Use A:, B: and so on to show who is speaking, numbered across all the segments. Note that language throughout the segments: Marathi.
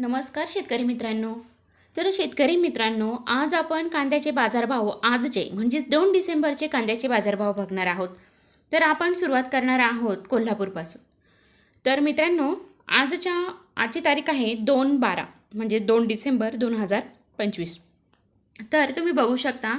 A: नमस्कार शेतकरी मित्रांनो. तर शेतकरी मित्रांनो आज आपण कांद्याचे बाजारभाव आजचे म्हणजेच दोन डिसेंबरचे कांद्याचे बाजारभाव बघणार आहोत. तर आपण सुरुवात करणार आहोत कोल्हापूरपासून. तर मित्रांनो आजच्या आजची तारीख आहे दोन बारा म्हणजे दोन डिसेंबर दोन हजार पंचवीस. तर तुम्ही बघू शकता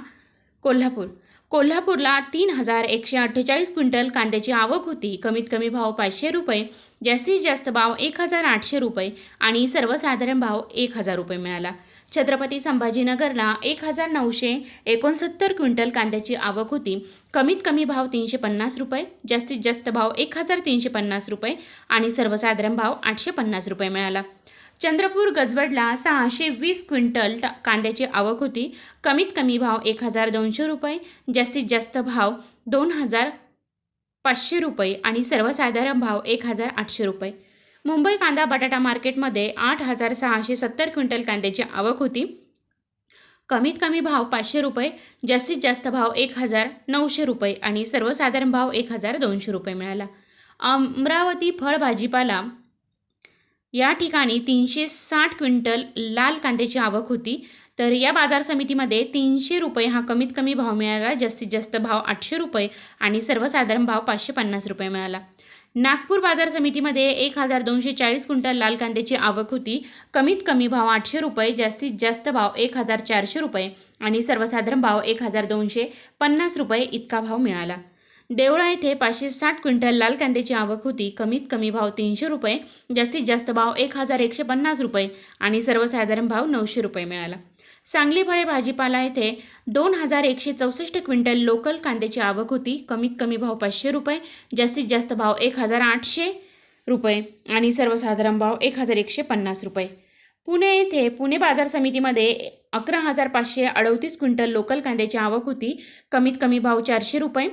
A: कोल्हापूर कोल्हापूरला तीन हजार एकशे अठ्ठेचाळीस क्विंटल कांद्याची आवक होती. कमीत कमी भाव पाचशे रुपये जास्तीत जास्त भाव एक हजार आठशे रुपये आणि सर्वसाधारण भाव एक हजार रुपये मिळाला. छत्रपती संभाजीनगरला एक हजार नऊशे एकोणसत्तर क्विंटल कांद्याची आवक होती. कमीत कमी भाव तीनशे पन्नास रुपये जास्तीत जास्त भाव एक हजार तीनशे पन्नास रुपये आणि सर्वसाधारण भाव आठशे पन्नास रुपये मिळाला. चंद्रपूर गजबडला सहाशे वीस क्विंटल ट- कांद्याची आवक होती. कमीत कमी भाव एक हजार दोनशे रुपये जास्तीत जास्त भाव दोन हजार पाचशे रुपये आणि सर्वसाधारण भाव एक हजार आठशे रुपये. मुंबई कांदा बटाटा मार्केटमध्ये आठ हजार सहाशे सत्तर क्विंटल कांद्याची आवक होती. कमीत कमी भाव पाचशे रुपये जास्तीत जास्त भाव एक हजार नऊशे रुपये आणि सर्वसाधारण भाव एक हजार दोनशे रुपये मिळाला. अमरावती फळ भाजीपाला या ठिकाणी तीनशे साठ क्विंटल लाल कांद्याची आवक होती. तर या बाजार समितीमध्ये तीनशे रुपये हा कमीत कमी भाव मिळाला. जास्तीत जास्त भाव आठशे रुपये आणि सर्वसाधारण भाव पाचशे पन्नास रुपये मिळाला. नागपूर बाजार समितीमध्ये एक हजार दोनशे चाळीस क्विंटल लाल कांद्याची आवक होती. कमीत कमी भाव आठशे रुपये जास्तीत जास्त भाव एक हजार चारशे रुपये आणि सर्वसाधारण भाव एक हजार दोनशे पन्नास रुपये इतका भाव मिळाला. देवळा येथे पाचशे साठ क्विंटल लाल कांद्याची आवक होती. कमीत कमी भाव तीनशे रुपये जास्तीत जास्त भाव एक हजार एकशे पन्नास रुपये आणि सर्वसाधारण भाव नऊशे रुपये मिळाला. सांगली फळे भाजीपाला येथे दोन हजार एकशे चौसष्ट क्विंटल लोकल कांद्याची आवक होती. कमीत कमी भाव पाचशे रुपये जास्तीत जास्त भाव एक हजार आठशे रुपये आणि सर्वसाधारण भाव एक हजार एकशे पन्नास रुपये. पुणे येथे पुणे बाजार समितीमध्ये अकरा हजार पाचशे अडतीस क्विंटल लोकल कांद्याची आवक होती. कमीत कमी भाव चारशे रुपये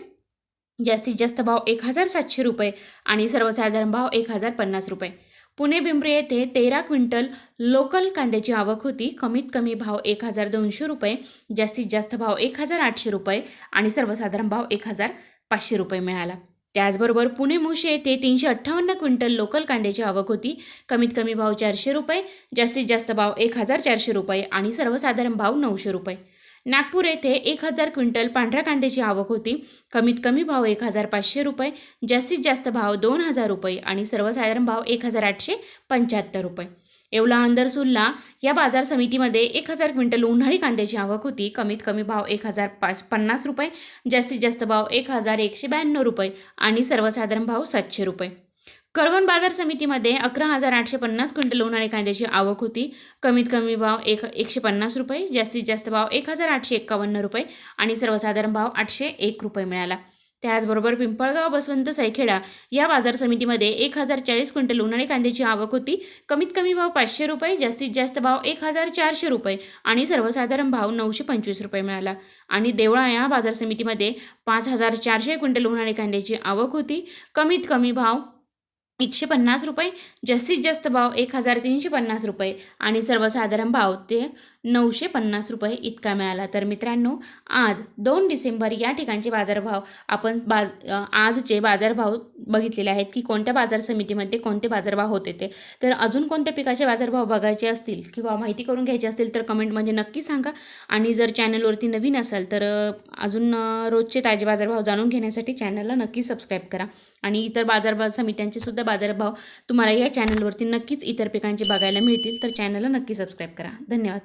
A: जास्तीत जास्त भाव एक हजार सातशे रुपये आणि सर्वसाधारण भाव एक हजार पन्नास रुपये. पुणे पिंपरी येथे तेरा क्विंटल लोकल कांद्याची आवक होती. कमीत कमी भाव एक हजार दोनशे रुपये जास्तीत जास्त भाव एक हजार आठशे रुपये आणि सर्वसाधारण भाव एक हजार पाचशे रुपये मिळाला. त्याचबरोबर पुणे मुशी येथे तीनशे अठ्ठावन्न क्विंटल लोकल कांद्याची आवक होती. कमीत कमी भाव चारशे रुपये जास्तीत जास्त भाव एक हजार चारशे रुपये आणि सर्वसाधारण भाव नऊशे रुपये. नागपूर येथे एक हजार क्विंटल पांढऱ्या कांद्याची आवक होती. कमीत कमी भाव एक हजार पाचशे रुपये जास्तीत जास्त भाव दोन हजार रुपये आणि सर्वसाधारण भाव एक हजार आठशे पंच्याहत्तर रुपये. येवला अंदरसूलला या बाजार समितीमध्ये एक हजार क्विंटल उन्हाळी कांद्याची आवक होती. कमीत कमी भाव एक हजार पाच पन्नास रुपये जास्तीत जास्त भाव एक हजार एकशे ब्याण्णव रुपये आणि सर्वसाधारण भाव सातशे रुपये. कळवण बाजार समितीमध्ये अकरा हजार आठशे पन्नास क्विंटल उन्हाळी कांद्याची आवक होती. कमीत कमी भाव एक एकशे पन्नास रुपये जास्तीत जास्त भाव एक हजार आठशे एक्कावन्न रुपये आणि सर्वसाधारण भाव आठशे एक रुपये मिळाला. त्याचबरोबर पिंपळगाव बसवंत सैखेडा या बाजार समितीमध्ये एक हजार चाळीस क्विंटल उन्हाळी कांद्याची आवक होती. कमीत कमी भाव पाचशे रुपये जास्तीत जास्त भाव एक हजार चारशे रुपये आणि सर्वसाधारण भाव नऊशे पंचवीस रुपये मिळाला. आणि देवळा या बाजार समितीमध्ये पाच हजार चारशे क्विंटल उन्हाळी कांद्याची आवक होती. कमीत कमी भाव एकशे पन्नास रुपये जास्तीत जास्त भाव एक हजार तीनशे पन्नास रुपये आणि सर्वसाधारण भाव ते नऊशे पन्नास रुपये इतका मिळाला. तर मित्रांनो आज दोन डिसेंबर या ठिकाणचे बाजारभाव आपण बाज आजचे बाजारभाव बघितलेले आहेत की कोणत्या बाजार समितीमध्ये कोणते बाजारभाव होते ते. तर अजून कोणत्या पिकाचे बाजारभाव बघायचे असतील किंवा माहिती करून घ्यायची असतील तर कमेंटमध्ये नक्की सांगा. आणि जर चॅनलवरती नवीन असाल तर अजून रोजचे ताजे बाजारभाव जाणून घेण्यासाठी चॅनलला नक्की सबस्क्राईब करा. आणि इतर बाजारभाव समित्यांचे सुद्धा बाजारभाव तुम्हाला या चॅनलवरती नक्कीच इतर पिकांचे बघायला मिळतील. तर चॅनलला नक्की सबस्क्राईब करा. धन्यवाद.